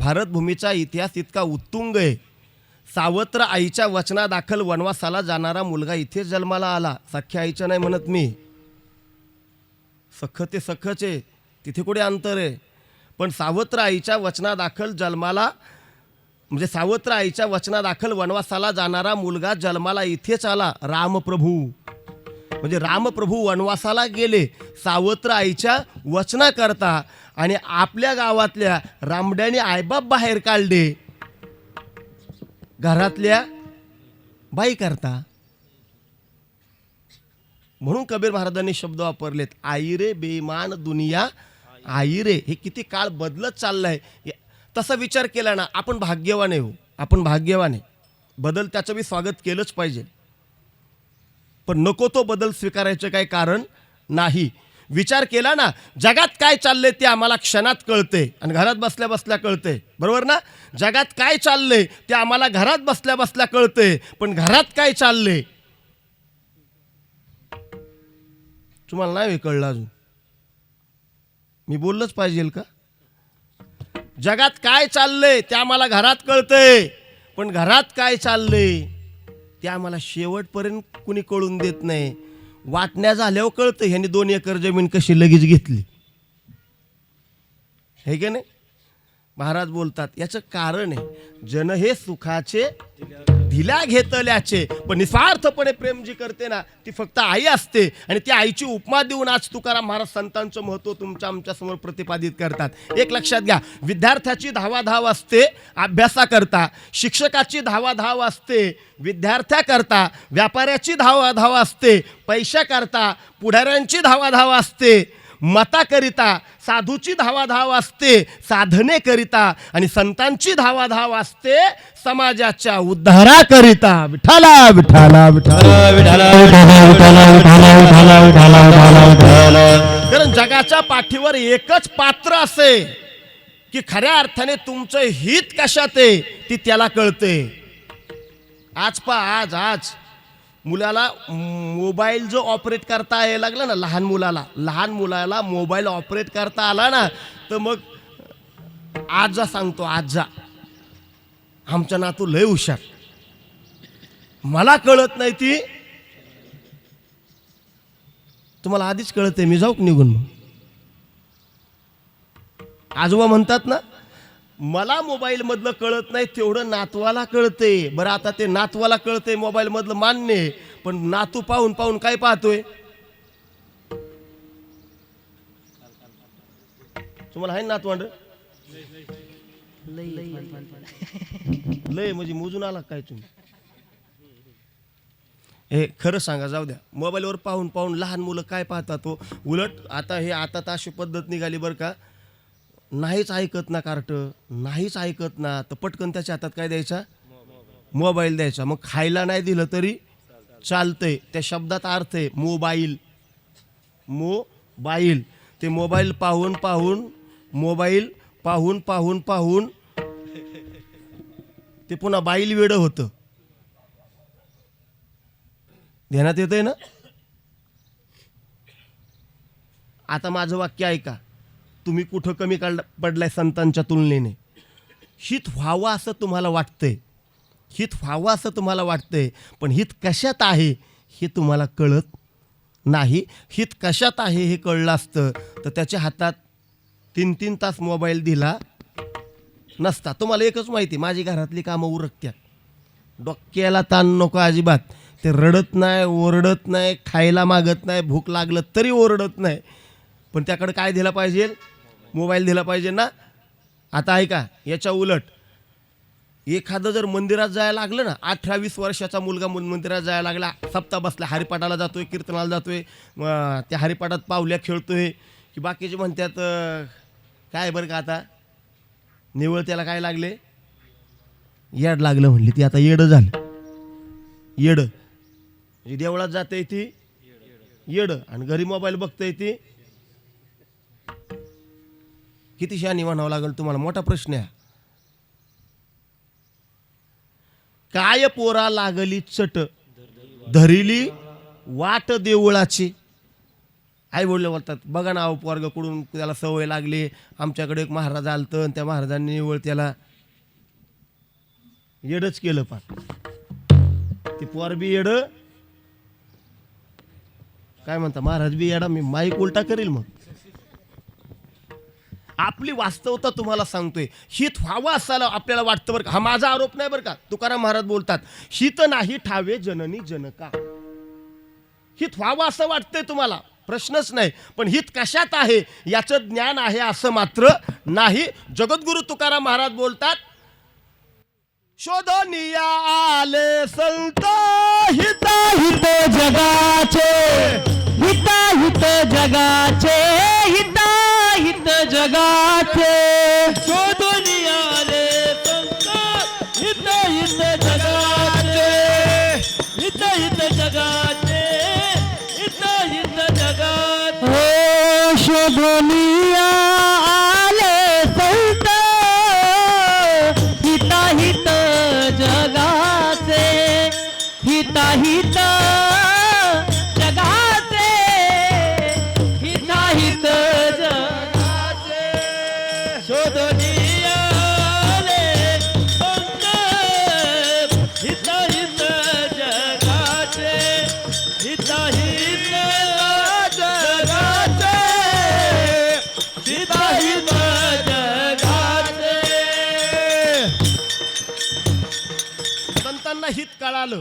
भारतभूमीचा इतिहास इतका उत्तुंग आहे. सावत्र आईच्या वचनादाखल वनवासाला जाणारा मुलगा इथे जन्माला आला. सख्या आईच्या नाही म्हणत मी. सख्ख ते सख्खच आहे. तिथे कुठे अंतर आहे? पण सावत्र आईच्या वचनादाखल जन्माला म्हणजे सावत्र आईच्या वचनादाखल वनवासाला जाणारा मुलगा जन्माला इथेच आला. रामप्रभू. म्हणजे रामप्रभू वनवासाला गेले सावत्र आईच्या वचनाकरता आणि आपल्या गावातल्या रामड्याने आईबाप बाहेर काढले. घरातल्या बाई करता म्हणून कबीर महाराजांनी शब्द वापरलेत आई रे बेईमान दुनिया आई रे. हे किती काळ बदलत चाललाय. तसा विचार केला ना आपण भाग्यवान आहे हो. आपण भाग्यवान आहे. बदल त्याचं मी स्वागत केलंच पाहिजे. पण नको तो बदल स्वीकारायचं काही कारण नाही. विचार केला ना जगात काय चाललंय ते आम्हाला क्षणात कळते आणि घरात बसल्या बसल्या कळते. बरोबर ना? जगात काय चाललंय ते आम्हाला घरात बसल्या बसल्या कळते पण घरात काय चाललंय? तुम्हाला नाही कळलं अजून? मी बोललंच पाहिजे का? जगात काय चाललंय ते आम्हाला घरात कळतंय पण घरात काय चाललंय? ते आम्हाला शेवटपर्यंत कुणी कळून देत नाही. वाटण्या झाल्यावर कळतं ह्यांनी दोन एकर जमीन कशी लगेच घेतली. हे की नाही? महाराज बोलतात याचं कारण आहे जन हे सुखाचे दिल्या घेतल्याचे पण निस्वार्थपणे प्रेम जी करते ना ती फक्त आई असते आणि ती आईची उपमा देऊन आज तुकाराम महाराज संतांचं महत्त्व तुमच्या आमच्यासमोर प्रतिपादित करतात. एक लक्षात घ्या विद्यार्थ्याची धावाधाव असते अभ्यासाकरता शिक्षकाची धावाधाव असते विद्यार्थ्याकरता व्यापाऱ्याची धावाधाव असते पैशाकरता पुढाऱ्यांची धावाधाव असते. मताकरिता साधूची धावाधाव असते साधनेकरिता आणि संतांची धावाधाव असते समाजाच्या उद्धाराकरिता. विठाला विठाला विठाला कारण जगाच्या पाठीवर एकच पात्र असे की खऱ्या अर्थाने तुमचं हित कशात आहे ती त्याला कळते. आज पा आज आज. मुलाला मोबाईल जो ऑपरेट करता यायला लागला ना लहान मुलाला लहान मुलाला मोबाईल ऑपरेट करता आला ना तर मग आजा सांगतो आजा आमचा नातू लय हुशार. मला कळत नाही ती. तुम्हाला आधीच कळते मी जाऊ निघून मग? आजोबा म्हणतात ना मला मोबाईलमधलं कळत नाही तेवढं नातवाला कळते बरं आता ते नातवाला कळते मोबाईलमधलं मान्य आहे. पण नातू पाहून पाहून काय पाहतोय? तुम्हाला आहे ना नातवंड लय म्हणजे मोजून आला काय तुम्ही? हे खरं सांगा जाऊ द्या. मोबाईलवर पाहून पाहून लहान मुलं काय पाहतात तो उलट आता हे आता तर अशी पद्धत निघाली बरं का नाहीच ऐकत ना कार्ट नाहीच ऐकत ना. तर पटकन त्याच्या हातात काय द्यायचा? मोबाईल द्यायचा. मग खायला नाही दिलं तरी चालतंय. त्या शब्दात अर्थ आहे मोबाईल. मोबाईल. ते मोबाईल पाहून पाहून मोबाईल पाहून पाहून पाहून ते पुन्हा बाईल वेडं होतं. ध्यानात येतंय ना? आता माझं वाक्य ऐका. तुम्ही कुठं कमी काढ पडलाय संतांच्या तुलनेने? हित व्हावं असं तुम्हाला वाटतंय. हित व्हावं असं तुम्हाला वाटतंय पण हित कशात आहे हे तुम्हाला कळत नाही. हित कशात आहे हे कळलं असतं तर त्याच्या हातात तीन तीन तास मोबाईल दिला नसता. तुम्हाला एकच माहिती माझी घरातली कामं उरकत्यात डोक्याला ताण नको अजिबात. ते रडत नाही ओरडत नाही खायला मागत नाही भूक लागलं तरी ओरडत नाही. पण त्याकडे काय दिलं पाहिजे? मोबाईल दिला पाहिजे ना? आता ऐका याच्या उलट. एखादं जर मंदिरात जायला लागलं ना अठरा वीस वर्षाचा मुलगा मंदिरात जायला लागला सप्ताह बसला हरिपाठाला जातोय कीर्तनाला जातोय त्या हरिपाठात पावल्या खेळतोय की बाकीचे म्हणतात काय बरं का आता? निवळ त्याला काय लागले? येड लागलं म्हणली ती आता येडं झालं. येडं. म्हणजे देवळात जाते ती? येडं. आणि घरी मोबाईल बघते ती? किती शहाणी म्हणावं लागेल तुम्हाला? मोठा प्रश्न आहे. काय पोरा लागली चट? धरिली वाट देवळाची. आई वडील बोलतात बघा ना पोरग कुठून त्याला सवय लागली. आमच्याकडे एक महाराज आलतं आणि त्या महाराजांनी निवळ त्याला येडच केलं पण ते पोर बी येड. काय म्हणता महाराज बी येडा मी माईक उलटा करील मग. आपली वास्तवता तुम्हाला सांगतोय. हित व्हावं असायला आपल्याला वाटतं बरं का. हा माझा आरोप नाही बरं का. तुकाराम महाराज बोलतात हित नाही ठावे जननी जनका. हित व्हावं असं वाटतंय तुम्हाला? प्रश्नच नाही. पण हित कशात आहे? याचं ज्ञान आहे असं मात्र नाही. जगद्गुरु तुकाराम महाराज बोलतात शोधनिया आले संत हित हित जगाचे हित हित जगाचे हो आलं.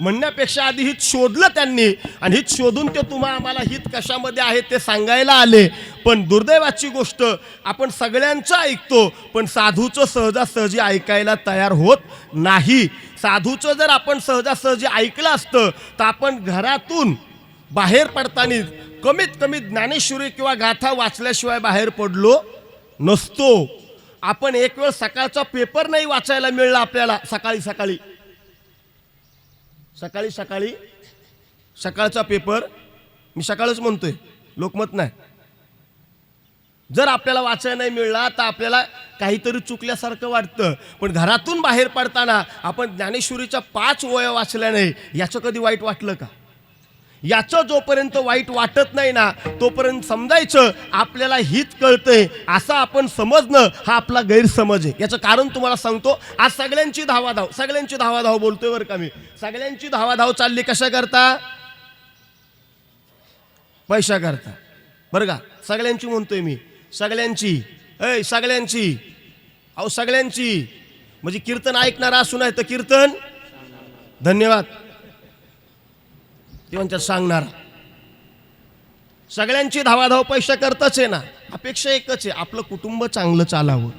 म्हणण्यापेक्षा आधी हित शोधलं त्यांनी आणि हित शोधून ते तुम्हा आम्हाला हित कशामध्ये आहे ते सांगायला आले. पण दुर्दैवाची गोष्ट आपण सगळ्यांचं ऐकतो पण साधूचं सहजासहजी ऐकायला तयार होत नाही. साधूचं जर आपण सहजासहजी ऐकलं असतं तर आपण घरातून बाहेर पडताना कमीत कमी ज्ञानेश्वरी किंवा गाथा वाचल्याशिवाय बाहेर पडलो नसतो. आपण एक वेळ सकाळचा पेपर नाही वाचायला मिळला आपल्याला सकाळी सकाळी. सकाळी सकाळी सकाळचा पेपर मी सकाळच म्हणतोय लोकमत नाही. जर आपल्याला वाचायला नाही मिळला तर आपल्याला काहीतरी चुकल्यासारखं वाटतं. पण घरातून बाहेर पडताना आपण ज्ञानेश्वरीच्या पाच वया वाचल्या नाही याचं कधी वाईट वाटलं का? याचं जोपर्यंत वाईट वाटत नाही ना तोपर्यंत समजायचं आपल्याला हित कळतंय. असं आपण समजणं हा आपला गैरसमज आहे. याचं कारण तुम्हाला सांगतो आज सगळ्यांची धावाधाव सगळ्यांची धावाधाव बोलतोय बरं का मी. सगळ्यांची धावाधाव चालली कशा करता? पैशा करता. बरं का? सगळ्यांची म्हणतोय मी. सगळ्यांची. ऐ सगळ्यांची. अहो सगळ्यांची. म्हणजे कीर्तन ऐकणारा असू नाही तर कीर्तन. धन्यवाद. ते म्हणतात सांगणार. सगळ्यांची धावाधाव पैसा करतच आहे ना अपेक्षा एकच आहे आपलं कुटुंब चांगलं चालावं.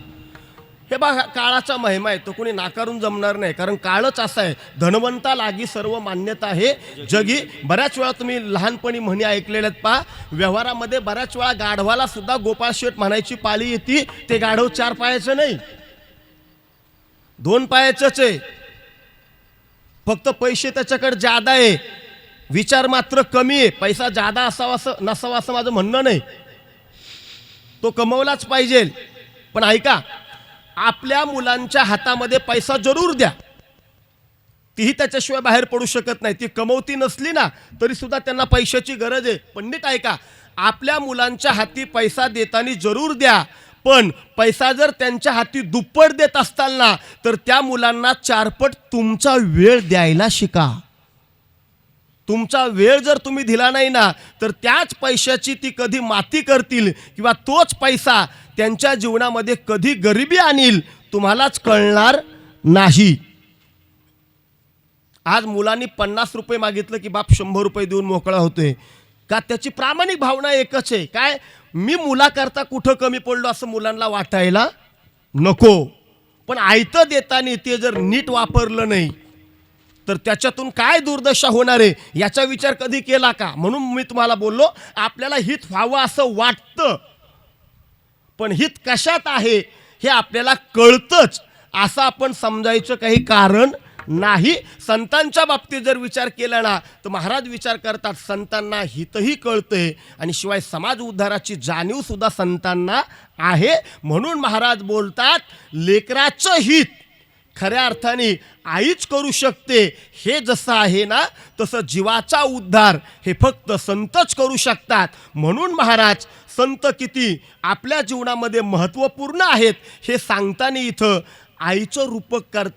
हे बघा काळाचा महिमा आहे तो कोणी नाकारून जमणार नाही. कारण काळच असा आहे धनवंता लागी सर्व मान्यता आहे. जगी बऱ्याच वेळा तुम्ही लहानपणी म्हणी ऐकलेल्यात पहा. व्यवहारामध्ये बऱ्याच वेळा गाढवाला सुद्धा गोपाळ शेठ म्हणायची पाळी येते. ते गाढव चार पायाचं नाही. दोन पायाचंच आहे. फक्त पैसे त्याच्याकडे जादा आहे. विचार मात्र कमी आहे. पैसा जादा असावा असं नसावा असं माझं म्हणणं नाही. तो कमवलाच पाहिजे. पण ऐका आपल्या मुलांच्या हातामध्ये पैसा जरूर द्या. तीही त्याच्याशिवाय बाहेर पडू शकत नाही. ती कमवती नसली ना तरी सुद्धा त्यांना पैशाची गरज आहे. पंडित ऐका आपल्या मुलांच्या हाती पैसा देताना जरूर द्या. पण पैसा जर त्यांच्या हाती दुप्पट देत असताल ना तर त्या मुलांना चारपट तुमचा वेळ द्यायला शिका. तुमचा वेळ जर तुम्ही दिला नाही ना तर त्याच पैशाची ती कधी माती करतील किंवा तोच पैसा त्यांच्या जीवनामध्ये कधी गरिबी आणील तुम्हालाच कळणार नाही. आज मुलांनी पन्नास रुपये मागितलं की बाप शंभर रुपये देऊन मोकळा होतोय. का त्याची प्रामाणिक भावना एकच आहे. काय? मी मुलाकरता कुठं कमी पडलो असं मुलांना वाटायला नको. पण आयतं देताना ते जर नीट वापरलं नाही तर त्याच्यातून काय दुर्दशा होणार आहे याचा विचार कधी केला का? म्हणून मी तुम्हाला बोललो आपल्याला हित व्हावं असं वाटतं. पण हित कशात आहे हे आपल्याला कळतंच. असं आपण समजायचं काही कारण नाही. संतांच्या बाबतीत जर विचार केला ना तर महाराज विचार करतात संतांना हितही कळतंय आणि शिवाय समाज उद्धाराची जाणीवसुद्धा संतांना आहे. म्हणून महाराज बोलतात लेकराचं हित खऱ्या अर्थाने आईच करू शकते. हे जसं आहे ना तसं जीवाचा उद्धार हे फक्त संतच करू शकतात. म्हणून महाराज संत किती आपल्या जीवनामध्ये महत्त्वपूर्ण आहेत हे सांगताना इथं आईचं रूपक करतात